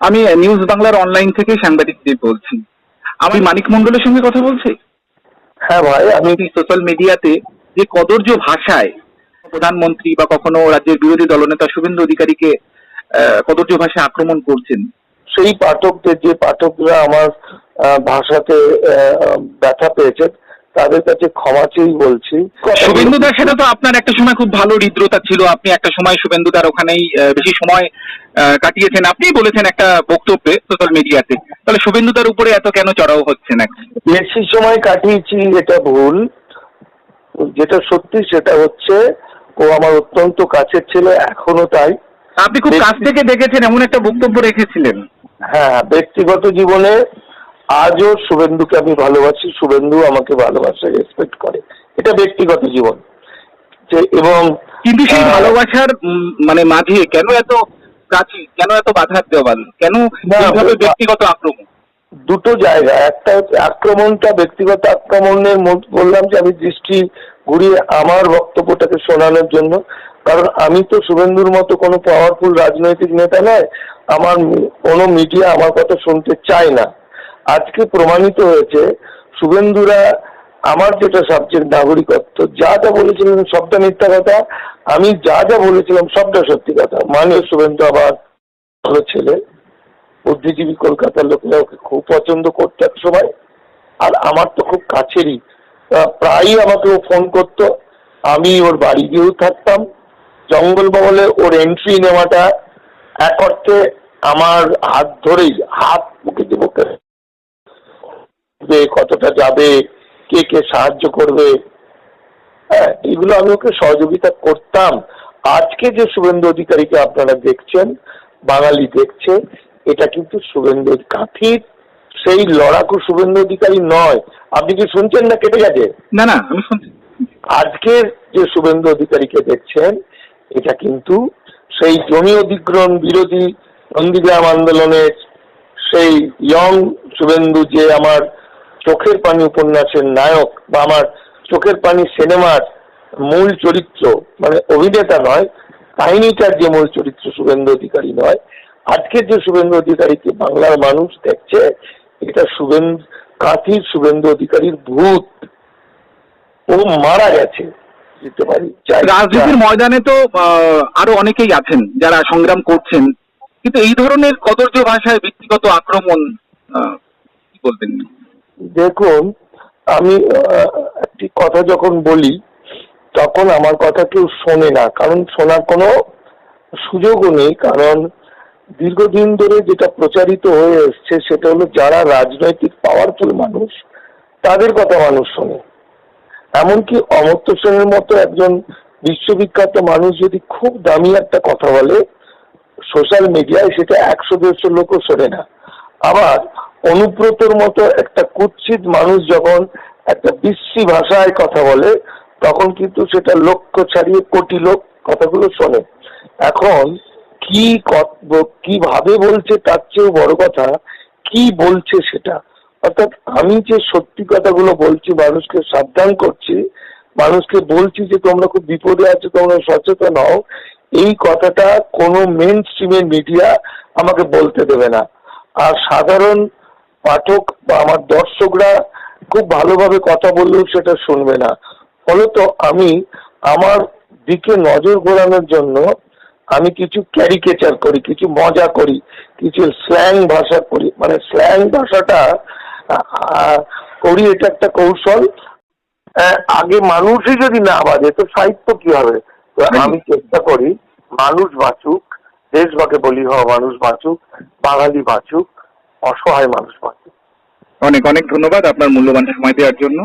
আমি নিউজ বাংলার অনলাইন থেকে সাংবাদিক দেব বলছি। আমি মানিক মন্ডলের সঙ্গে কথা বলছি? হ্যাঁ ভাই আমি সোশ্যাল মিডিয়াতে যে কদর্য ভাষায় প্রধানমন্ত্রী বা কখনো রাজ্যের বিরোধী দলনেতা শুভেন্দু অধিকারীকে কদর্য ভাষায় আক্রমণ করছেন। সেই পাঠকদের যে পাঠকরা আমার ভাষাতে ব্যথা পেয়েছেন তাদের কাছে ক্ষমা চেয়েই বলছি। শুভেন্দু দার সাথে তো আপনার একটা সময় খুব ভালো হৃদ্রতা ছিল। আপনি একটা সময় শুভেন্দু দার ওখানেই বেশি সময় কাটিয়েছেন। আপনি বলেছেন একটা বক্তব্যে সোশ্যাল মিডিয়াতে তাহলে শুভেন্দু দার উপরে এত কেন চড়াও হচ্ছে না বেশি সময় কাটিয়েছি এটা ভুল। যেটা সত্যি সেটা হচ্ছে ও আমার অত্যন্ত কাছের ছেলে এখনও তাই। আপনি খুব কাছ থেকে দেখেছেন এমন একটা বক্তব্য রেখেছিলেন। হ্যাঁ ব্যক্তিগত জীবনে আজও শুভেন্দুকে আমি ভালোবাসি শুভেন্দু আমাকে ভালোবাসে রেসপেক্ট করে। এটা ব্যক্তিগত জীবন। যে এবং কিন্তু সেই ভালোবাসার মানে মাঝে কেন এত কাছে কেন এত বাধার দেওয়াল? কেন ব্যক্তিগত আক্রমণ? দুটো জায়গা। একটা হচ্ছে আক্রমণটা ব্যক্তিগত আক্রমণের বললাম যে আমি দৃষ্টি ঘুরিয়ে আমার বক্তব্যটাকে শোনানোর জন্য। কারণ আমি তো শুভেন্দুর মতো কোনো পাওয়ারফুল রাজনৈতিক নেতা নয়। আমার কোনো মিডিয়া আমার কথা শুনতে চায় না। আজকে প্রমাণিত হয়েছে, শুভেন্দুরা আমার যেটা সাবজেক্ট নাগরিকত্ব, যা যা বলেছিলেন সবটা মিথ্যা কথা, আমি যা যা বলেছিলাম সবটা সত্যি কথা। মানে শুভেন্দু আবার ভালো ছেলে, বুদ্ধিজীবী কলকাতার লোকেরা ওকে খুব পছন্দ করতো এক সময়, আর আমার তো খুব কাছেরই। প্রায়ই আমাকে ও ফোন করতো, আমি ওর বাড়ি গিয়েও থাকতাম। জঙ্গল মহলে ওর এন্ট্রি নেওয়াটা এক অর্থে আমার হাত ধরেই, হাত কতটা যাবে কে কে সাহায্য করবে। হ্যাঁ এগুলো আমি ওকে সহযোগিতা করতাম। আজকে যে শুভেন্দু অধিকারীকে আপনারা দেখছেন বাঙালি দেখছে এটা কিন্তু শুভেন্দু কাঠির সেই লড়াকু শুভেন্দু অধিকারী নয়। আপনি কি শুনছেন না কেটে গেছে? না না আমি শুনছি। আজকের যে শুভেন্দু অধিকারীকে দেখছেন এটা কিন্তু সেই জমি অধিগ্রহণ বিরোধী নন্দীগ্রাম আন্দোলনের সেই ইয়ং শুভেন্দু যে আমার চোখের পানি উপন্যাসের নায়ক বা আমার চোখের পানি সিনেমার মূল চরিত্র মানে অভিনেতা নয়, কাহিনীটার যে মূল চরিত্র শুভেন্দু অধিকারী নয়, আজকের যে শুভেন্দু অধিকারীকে বাংলার মানুষ দেখছে, এটা শুভেন্দু, কাঁথির শুভেন্দু অধিকারীর ভূত। ও মারা গেছে পারি? রাজনীতির ময়দানে তো আরও অনেকেই আছেন যারা সংগ্রাম করছেন। কিন্তু এই ধরনের কদর্য ভাষায় ব্যক্তিগত আক্রমণ কি বলবেন? দেখুন, আমি একটি কথা যখন বলি, তখন আমার কথা কেউ শোনে না, কারণ শোনার কোনো সুযোগও নেই, কারণ দীর্ঘদিন ধরে যেটা প্রচারিত হয়ে এসছে সেটা হলো যারা রাজনৈতিক পাওয়ারফুল মানুষ, তাদের কথা মানুষ শোনে। এমনকি অমর্ত্য সেনের মতো একজন বিশ্ববিখ্যাত মানুষ যদি খুব দামি একটা কথা বলে সোশ্যাল মিডিয়ায় সেটা একশো, দেড়শো লোকও শোনে না। আবার অনুব্রতর মতো একটা কুৎসিত মানুষ যখন একটা বিশ্রী ভাষায় কথা বলে, তখন কিন্তু সেটা লক্ষ্য ছাড়িয়ে কোটি লোক কথাগুলো শোনে। এখন কি কীভাবে বলছে তার চেয়েও বড় কথা, কি বলছে সেটা? অর্থাৎ আমি যে সত্যি কথাগুলো বলছি, মানুষকে সাবধান করছি, মানুষকে বলছি যে তোমরা খুব বিপদে আছো, তোমরা সচেতন হও, এই কথাটা কোনো মেন স্ট্রিমের মিডিয়া আমাকে বলতে দেবে না। আর সাধারণ পাঠক বা আমার দর্শকরা খুব ভালোভাবে কথা বললেও সেটা শুনবে না। ফলত আমি আমার দিকে নজর ঘোরানোর জন্য আমি কিছু ক্যারিকেচার করি কিছু মজা করি কিছু স্ল্যাং ভাষা করি। মানে স্ল্যাং ভাষাটা করি এটা একটা কৌশল। আগে মানুষই যদি না বাজে তো সাহিত্য কি হবে? তো আমি চেষ্টা করি মানুষ বাঁচুক দেশভাগে বলি হওয়া মানুষ বাঁচুক বাঙালি বাঁচুক অসহায় মানুষ বাঁচুক। অনেক অনেক ধন্যবাদ আপনার মূল্যবান সময় দেওয়ার জন্য।